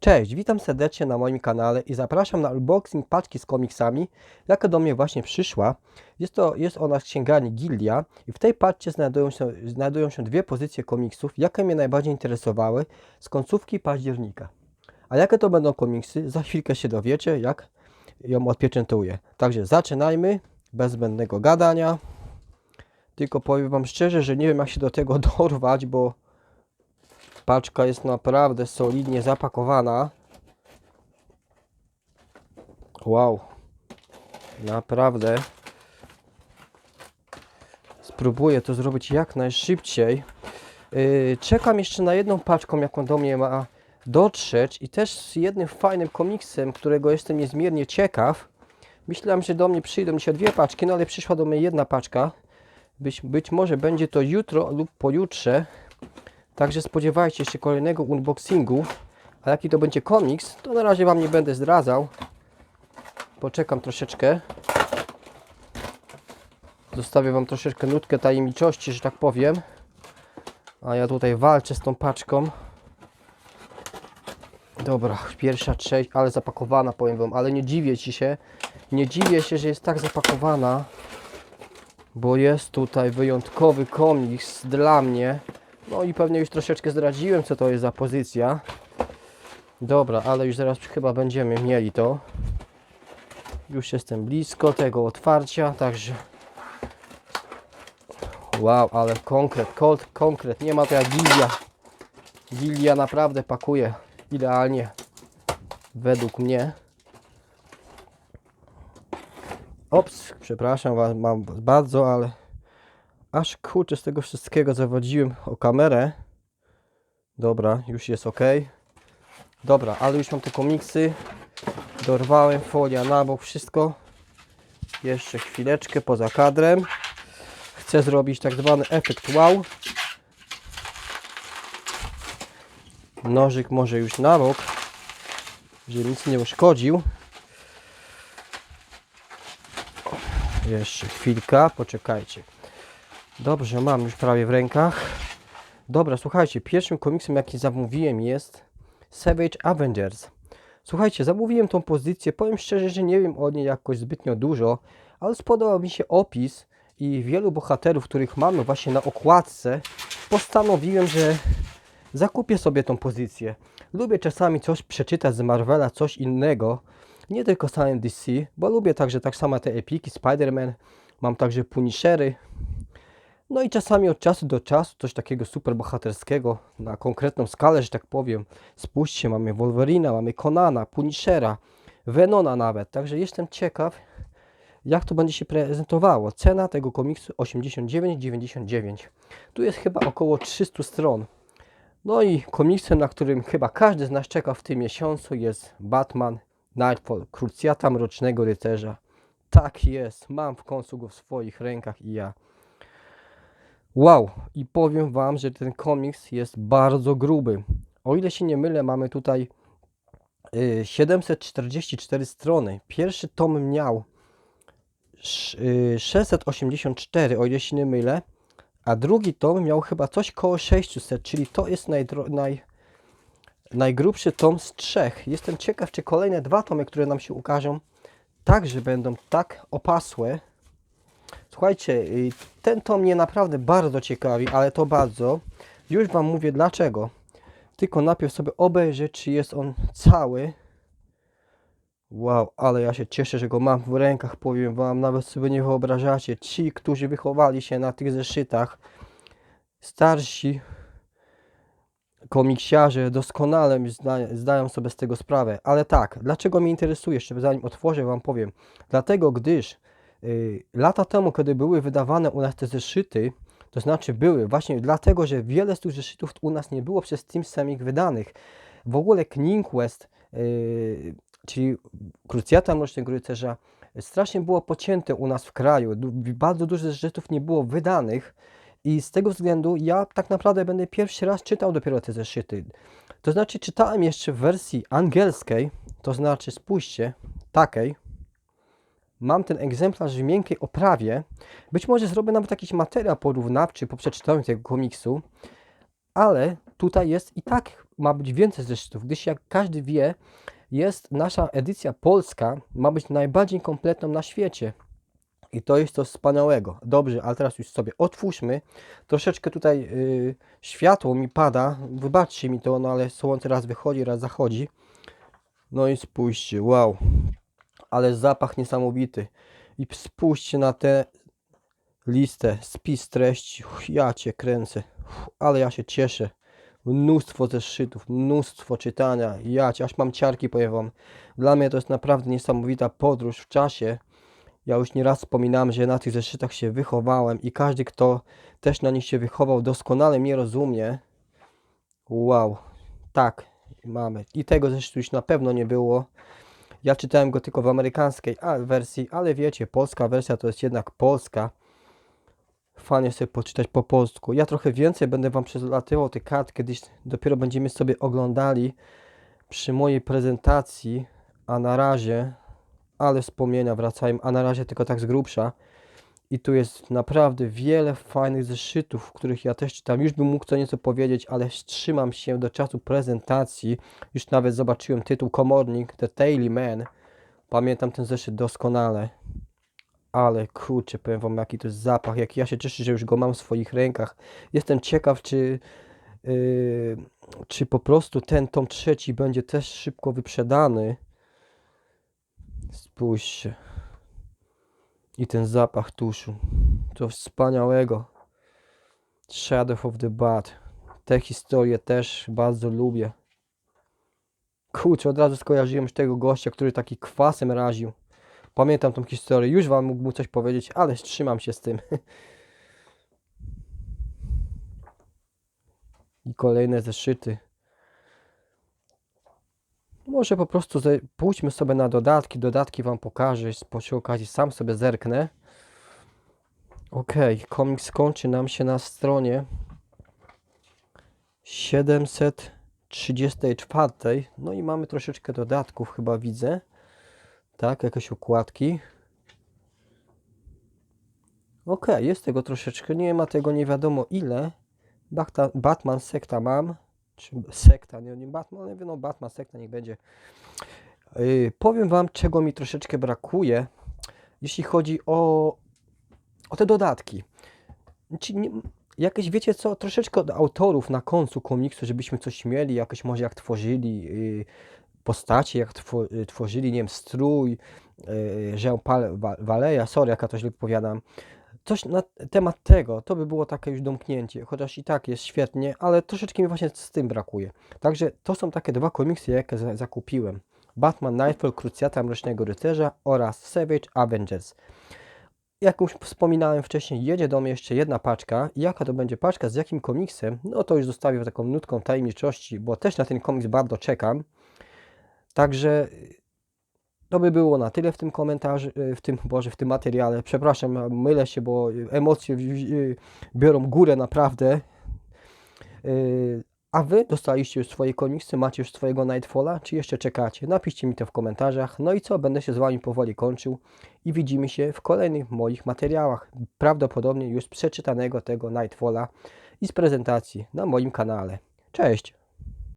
Cześć, witam serdecznie na moim kanale i zapraszam na unboxing paczki z komiksami, jaka do mnie właśnie przyszła. Jest, to, jest ona z księgarni Gildia i w tej paczce znajdują się, znajdują się dwie pozycje komiksów, jakie mnie najbardziej interesowały z końcówki października. A jakie to będą komiksy, za chwilkę się dowiecie, jak ją odpieczętuję. Także zaczynajmy, bez zbędnego gadania. Tylko powiem Wam szczerze, że nie wiem jak się do tego dorwać, bo Paczka jest naprawdę solidnie zapakowana. Wow. Naprawdę. Spróbuję to zrobić jak najszybciej. Yy, czekam jeszcze na jedną paczką, jaką do mnie ma dotrzeć i też z jednym fajnym komiksem, którego jestem niezmiernie ciekaw. Myślałem, że do mnie przyjdą się dwie paczki, no ale przyszła do mnie jedna paczka. Być, być może będzie to jutro lub pojutrze. Także spodziewajcie się kolejnego unboxingu. A jaki to będzie komiks, to na razie Wam nie będę zdradzał. Poczekam troszeczkę. Zostawię Wam troszeczkę nutkę tajemniczości, że tak powiem. A ja tutaj walczę z tą paczką. Dobra, pierwsza część, ale zapakowana powiem Wam, ale nie dziwię Ci się. Nie dziwię się, że jest tak zapakowana. Bo jest tutaj wyjątkowy komiks dla mnie. No i pewnie już troszeczkę zdradziłem, co to jest za pozycja. Dobra, ale już zaraz chyba będziemy mieli to. Już jestem blisko tego otwarcia, także... Wow, ale konkret, kol- konkret, nie ma to jak Gilia. Gilia naprawdę pakuje idealnie, według mnie. Ops, przepraszam Was bardzo, ale aż kurczę z tego wszystkiego zawodziłem o kamerę. Dobra, już jest ok. Dobra, ale już mam te komiksy. Dorwałem folia na bok, wszystko. Jeszcze chwileczkę poza kadrem. Chcę zrobić tak zwany efekt wow. Nożyk może już na bok, żeby nic nie uszkodził. Jeszcze chwilka, poczekajcie. Dobrze, mam już prawie w rękach. Dobra, słuchajcie, pierwszym komiksem jaki zamówiłem jest Savage Avengers. Słuchajcie, zamówiłem tą pozycję, powiem szczerze, że nie wiem o niej jakoś zbytnio dużo, ale spodobał mi się opis i wielu bohaterów, których mamy właśnie na okładce, postanowiłem, że zakupię sobie tą pozycję. Lubię czasami coś przeczytać z Marvela, coś innego, nie tylko samym DC, bo lubię także tak samo te epiki, Spider-Man, mam także Punishery, no i czasami od czasu do czasu coś takiego super bohaterskiego na konkretną skalę, że tak powiem. Spójrzcie, mamy Wolverina, mamy Conana, Punishera, Venona nawet. Także jestem ciekaw, jak to będzie się prezentowało. Cena tego komiksu 89,99. Tu jest chyba około 300 stron. No i komiksem, na którym chyba każdy z nas czeka w tym miesiącu jest Batman Nightfall, Krucjata Mrocznego Rycerza. Tak jest, mam w końcu go w swoich rękach i ja. Wow, i powiem Wam, że ten komiks jest bardzo gruby. O ile się nie mylę, mamy tutaj y, 744 strony. Pierwszy tom miał sz- y, 684, o ile się nie mylę, a drugi tom miał chyba coś koło 600, czyli to jest najdro- naj, najgrubszy tom z trzech. Jestem ciekaw, czy kolejne dwa tomy, które nam się ukażą, także będą tak opasłe, Słuchajcie, y, ten tom mnie naprawdę bardzo ciekawi, ale to bardzo. Już Wam mówię dlaczego. Tylko najpierw sobie obejrzę, czy jest on cały. Wow, ale ja się cieszę, że go mam w rękach, powiem Wam. Nawet sobie nie wyobrażacie. Ci, którzy wychowali się na tych zeszytach, starsi komiksiarze doskonale zdają sobie z tego sprawę. Ale tak, dlaczego mnie interesuje, jeszcze zanim otworzę Wam powiem. Dlatego, gdyż lata temu, kiedy były wydawane u nas te zeszyty, to znaczy były właśnie dlatego, że wiele z tych zeszytów u nas nie było przez Team Semik wydanych. W ogóle King Quest, y, czyli Krucjata Mrocznego Rycerza, strasznie było pocięte u nas w kraju. Bardzo dużo zeszytów nie było wydanych i z tego względu ja tak naprawdę będę pierwszy raz czytał dopiero te zeszyty. To znaczy czytałem jeszcze w wersji angielskiej, to znaczy spójrzcie, takiej, Mam ten egzemplarz w miękkiej oprawie. Być może zrobię nawet jakiś materiał porównawczy po przeczytaniu tego komiksu, ale tutaj jest i tak ma być więcej zeszytów, gdyż jak każdy wie, jest nasza edycja polska, ma być najbardziej kompletną na świecie. I to jest coś wspaniałego. Dobrze, ale teraz już sobie otwórzmy. Troszeczkę tutaj y, światło mi pada. Wybaczcie mi to, no ale słońce raz wychodzi, raz zachodzi. No i spójrzcie, wow. Ale zapach niesamowity. I spójrzcie na tę listę, spis treści. Uff, Ja cię kręcę. Uff, Ale ja się cieszę. Mnóstwo zeszytów, mnóstwo czytania. Ja cię, aż mam ciarki, powiem. Dla mnie to jest naprawdę niesamowita podróż w czasie. Ja już nieraz wspominałem, że na tych zeszytach się wychowałem i każdy, kto też na nich się wychował, doskonale mnie rozumie. Wow, tak, mamy. I tego zeszytu już na pewno nie było. Ja czytałem go tylko w amerykańskiej wersji, ale wiecie, polska wersja to jest jednak polska. Fajnie sobie poczytać po polsku. Ja trochę więcej będę Wam przelatywał te kart, kiedyś dopiero będziemy sobie oglądali przy mojej prezentacji, a na razie, ale wspomnienia wracają, a na razie tylko tak z grubsza. I tu jest naprawdę wiele fajnych zeszytów, w których ja też czytam. Już bym mógł co nieco powiedzieć, ale wstrzymam się do czasu prezentacji. Już nawet zobaczyłem tytuł Komornik, The Daily Man. Pamiętam ten zeszyt doskonale. Ale kurczę, powiem wam jaki to jest zapach, jaki ja się cieszę, że już go mam w swoich rękach. Jestem ciekaw, czy, yy, czy po prostu ten tom trzeci będzie też szybko wyprzedany. Spójrzcie. I ten zapach tuszu. To wspaniałego. Shadow of the Bat. Tę historię też bardzo lubię. Kurczę, od razu skojarzyłem już tego gościa, który taki kwasem raził. Pamiętam tą historię. Już wam mógłbym coś powiedzieć, ale trzymam się z tym. I kolejne zeszyty. Może po prostu pójdźmy sobie na dodatki. Dodatki wam pokażę. Po przy okazji sam sobie zerknę. Ok, komiks kończy nam się na stronie 734. No i mamy troszeczkę dodatków, chyba widzę. Tak, jakieś okładki. Ok, jest tego troszeczkę. Nie ma tego nie wiadomo ile. Batman sekta mam. Czy sekta, nie, nie Batman, ale no Batman sekta niech będzie. Yy, powiem wam, czego mi troszeczkę brakuje, jeśli chodzi o, o te dodatki. Nie, jakieś, wiecie co, troszeczkę od autorów na końcu komiksu, żebyśmy coś mieli, jakoś może jak tworzyli yy, postacie, jak two, y, tworzyli, nie wiem, strój, yy, Jean-Paul Wa- Valeja, sorry, jak ja to źle wypowiadam. Coś na temat tego, to by było takie już domknięcie, chociaż i tak jest świetnie, ale troszeczkę mi właśnie z tym brakuje. Także to są takie dwa komiksy, jakie za- zakupiłem. Batman Nightfall, Krucjata Mrocznego Rycerza oraz Savage Avengers. Jak już wspominałem wcześniej, jedzie do mnie jeszcze jedna paczka. Jaka to będzie paczka, z jakim komiksem? No to już zostawię taką nutką tajemniczości, bo też na ten komiks bardzo czekam. Także to by było na tyle w tym komentarzu, y, w tym, Boże, w tym materiale. Przepraszam, mylę się, bo emocje biorą górę naprawdę. Y, A wy dostaliście już swoje komiksy, macie już swojego Nightfalla, czy jeszcze czekacie? Napiszcie mi to w komentarzach. No i co, będę się z wami powoli kończył i widzimy się w kolejnych moich materiałach. Prawdopodobnie już przeczytanego tego Nightfalla i z prezentacji na moim kanale. Cześć!